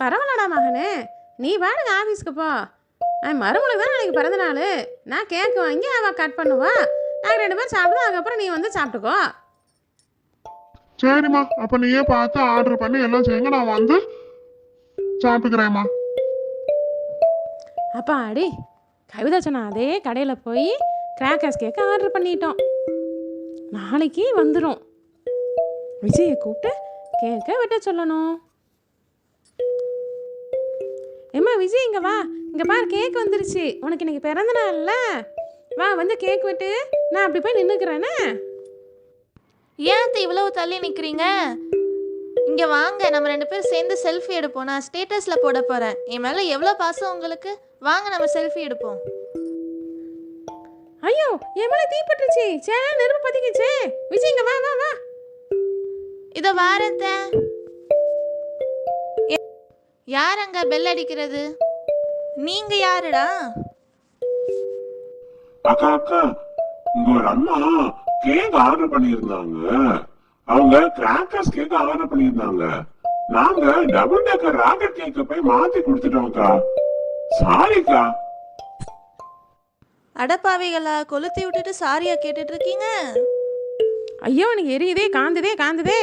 பரவாயில்லடா மகனே. நீ பாட்டுக்கு ஆஃபீஸ்க்கு போ. மருமலுக்கு தான் நாளைக்கு பிறந்த நாள். நான் கேக்கு வாங்கி அவள் கட் பண்ணுவா நாங்கள் ரெண்டு பேரும் சாப்பிடுவோம் அதுக்கப்புறம் நீ வந்து சாப்பிட்டுக்கோ. சரிம்மா. அப்ப நீயே பார்த்து ஆர்டர் பண்ணி எல்லாம் செய்யுங்க. நான் வந்து சாப்பிட்டுக்கிறேம்மா. அப்பா அடி. கவிதா சொன்ன அதே கடையில் போய் கிராக்கர்ஸ் கேக்கு ஆர்டர் பண்ணிட்டோம். நாளைக்கு வந்துடும் விஜயை கூப்பிட்டு கேக்கை வெட்ட சொல்லணும். ஏம்மா விஜய் இங்கே வா. இங்கே பாரு கேக் வந்துருச்சு. உனக்கு இன்னைக்கு பிறந்த நாள்ல? வா வந்து கேக் வெட்டு. நான் அப்படி போய் நின்றுக்கிறேனே ஏன் அத்தை இவ்வளவு தள்ளி நிக்கிறீங்க? இங்க வாங்க நம்ம ரெண்டு பேரும் சேர்ந்து செல்ஃபி எடுப்போம். நான் ஸ்டேட்டஸ்ல போட போறேன். என் மேல எவ்வளவு பாசம் உங்களுக்கு? வாங்க நம்ம செல்ஃபி எடுப்போம். ஐயோ என் மேலே தீ பட்டுருச்சு. சே நெருப்பு பத்திக்கிச்சே விஜய் இங்கே வா வா வா. இதோ வாரத்த யார் அங்க பெல் அடிக்கிறது? நீங்க யாருடா? அக்கா அக்கா ஒரு அண்ணா கேக் ஆர்டர் பண்ணியிருந்தாங்க. அவங்க கிராக்கர்ஸ் கேக் ஆர்டர் பண்ணியிருந்தாங்க. நாங்க டபுள் டேக்கர் ராக்கெட் கேக்க போய் மாத்தி கொடுத்துட்டோம்க்கா சாரிக்கா அடப்பாவிகளா கொளுத்தி விட்டுட்டு சாரியா கேட்டுட்டு இருக்கீங்க? ஐயோ எனக்கு எரியுதே காந்துதே காந்துதே.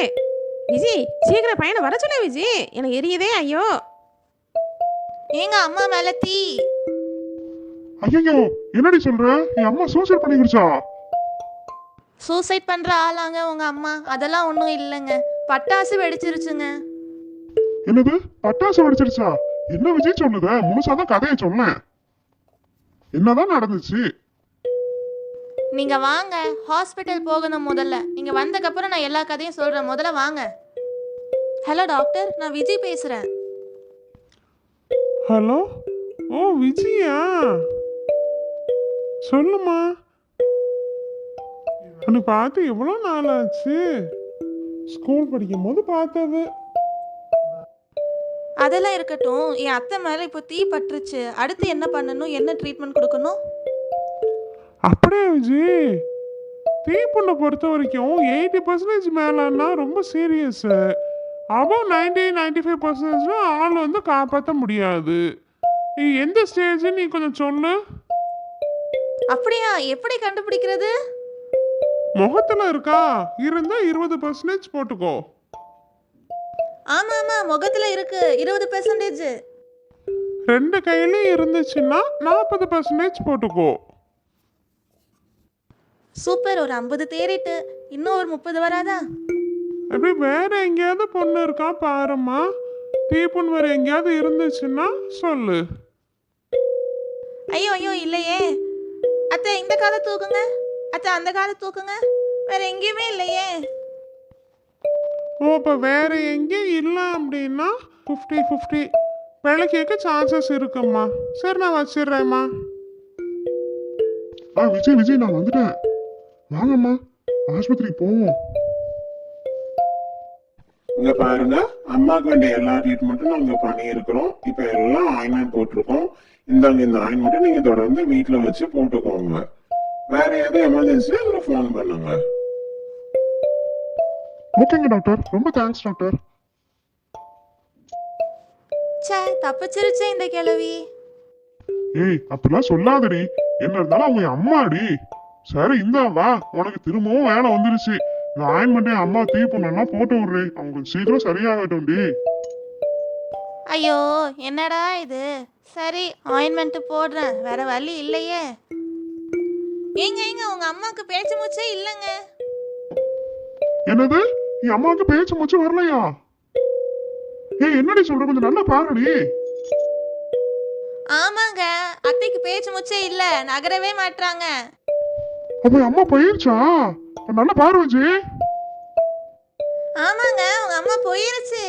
விஜி சீக்கிரம் பையனை வர சொன்ன விஜி. எனக்கு எரியுதே ஐயோ. ஏங்க அம்மா மேல தீ. ஐயோ என்னடி சொல்ற? என் அம்மா சூசைட் பண்ணிக்கிடுச்சா? சூசைட் பண்ற ஆளாங்க உங்க அம்மா. அதெல்லாம் ஒன்றும் இல்லைங்க. பட்டாசு வெடிச்சிருச்சுங்க. என்னது? பட்டாசு வெடிச்சிருச்சா? என்ன விஜய் சொல்லுத? முழுசாதான் கதையை சொன்னேன். என்னதான் நடந்துச்சு? நீங்க வாங்க. ஹாஸ்பிட்டல் போகணும் முதல்ல. நீங்க வந்தக்கப்புறம் நான் எல்லா கதையும் சொல்றேன். முதல்ல வாங்க. ஹலோ டாக்டர் நான் விஜய் பேசுறேன். ஹலோ? ஓ விஜயா? சொல்லுமா. உன்னை பார்த்து எவ்வளோ நாள் ஆச்சு ஸ்கூல் படிக்கும் போது பார்த்தது. அதெல்லாம் இருக்கட்டும். என் அத்தை மேல இப்போ தீ பட்டுருச்சு. அடுத்து என்ன பண்ணணும்? என்ன ட்ரீட்மெண்ட் கொடுக்கணும்? அப்படியே விஜய் தீப்புண்ணை பொறுத்த வரைக்கும் எயிட்டி பர்சன்டேஜ் மேலன்னா ரொம்ப serious above ninety ninety five பர்சன்டேஜ்ல ஆள் வந்து காப்பாற்ற முடியாது. நீ எந்த ஸ்டேஜ் நீ கொஞ்சம் சொல்லு. அப்படியா? எப்படி கண்டுபிடிக்கிறது? முகத்துல இருக்கா? இருந்தா இருபது பர்சன்டேஜ் போட்டுக்கோ. ஆமா ஆமா முகத்துல இருக்கு. இருபது பெர்சன்டேஜ் ரெண்டு கையிலயும் இருந்துச்சுன்னா நாற்பது பர்சன்டேஜ் போட்டுக்கோ. சூப்பர் ஒரு ஐம்பது தேறிட்டு. இன்னும் ஒரு முப்பது வராதா? அப்படி வேற எங்கேயாவது பொண்ணு இருக்கா பாரும்மா. தீப்புண் வேற எங்கேயாவது இருந்துச்சுன்னா சொல்லு. ஐயோ ஐயோ இல்லையே. அத்தை இந்த காலை தூக்குங்க. அத்தை அந்த காலை தூக்குங்க. வேற எங்கேயுமே இல்லையே. ஓ இப்போ வேற எங்கேயும் இல்லை அப்படின்னா ஃபிஃப்டி ஃபிஃப்டி விளக்கேக்க சான்சஸ் இருக்கும்மா. சரி நான் வச்சிடுறேம்மா. ஆ விஜய் விஜய் நான் வந்துட்டேன். வாங்கம்மா. ஆஸ்பத்திரிக்கு போவோம். இங்க பாருங்க அம்மாக்கு வேண்டிய எல்லா ட்ரீட்மெண்ட்டும் நாங்க பண்ணியிருக்கிறோம். இப்ப எல்லாம் ஆயின்மெண்ட் போட்டிருக்கோம். இந்தாங்க இந்த ஆயின்மெண்ட் நீங்க தொடர்ந்து வீட்ல வச்சு போட்டுக்கோங்க. வேற எதுவும் எமர்ஜென்சி அதுல ஃபோன் பண்ணுங்க. ஓகேங்க டாக்டர் ரொம்ப தேங்க்ஸ் டாக்டர் ச்சே தப்பிச்சிருச்சே இந்த கிழவி. ஏய் அப்படிலாம் சொல்லாதடி. என்ன இருந்தாலும் அவங்க அம்மாடி. சரி இந்தா வா. உனக்கு திரும்பவும் வேலை வந்துருச்சு. இந்த ஆயின்மெண்ட்டே அம்மா தீ பண்ணா போட்டு விடுறேன் அவங்க சீக்கிரம் சரியாகட்டும்டி ஐயோ என்னடா இது? சரி ஆயின்மெண்ட் போடுறேன். வேற வழி இல்லையே. ஏங்க ஏங்க உங்க அம்மாவுக்கு பேச்சு மூச்சே இல்லைங்க. என்னது? என் அம்மாவுக்கு பேச்சு மூச்சு வரலையா? ஏய் என்னடி சொல்ற? கொஞ்சம் நல்லா பாருடி. ஆமாங்க அத்தைக்கு பேச்சு மூச்சே இல்ல. நகரவே மாட்றாங்க. அப்ப அம்மா போயிருச்சா? நல்லா பாரு ஆமாங்க உங்க அம்மா போயிருச்சு.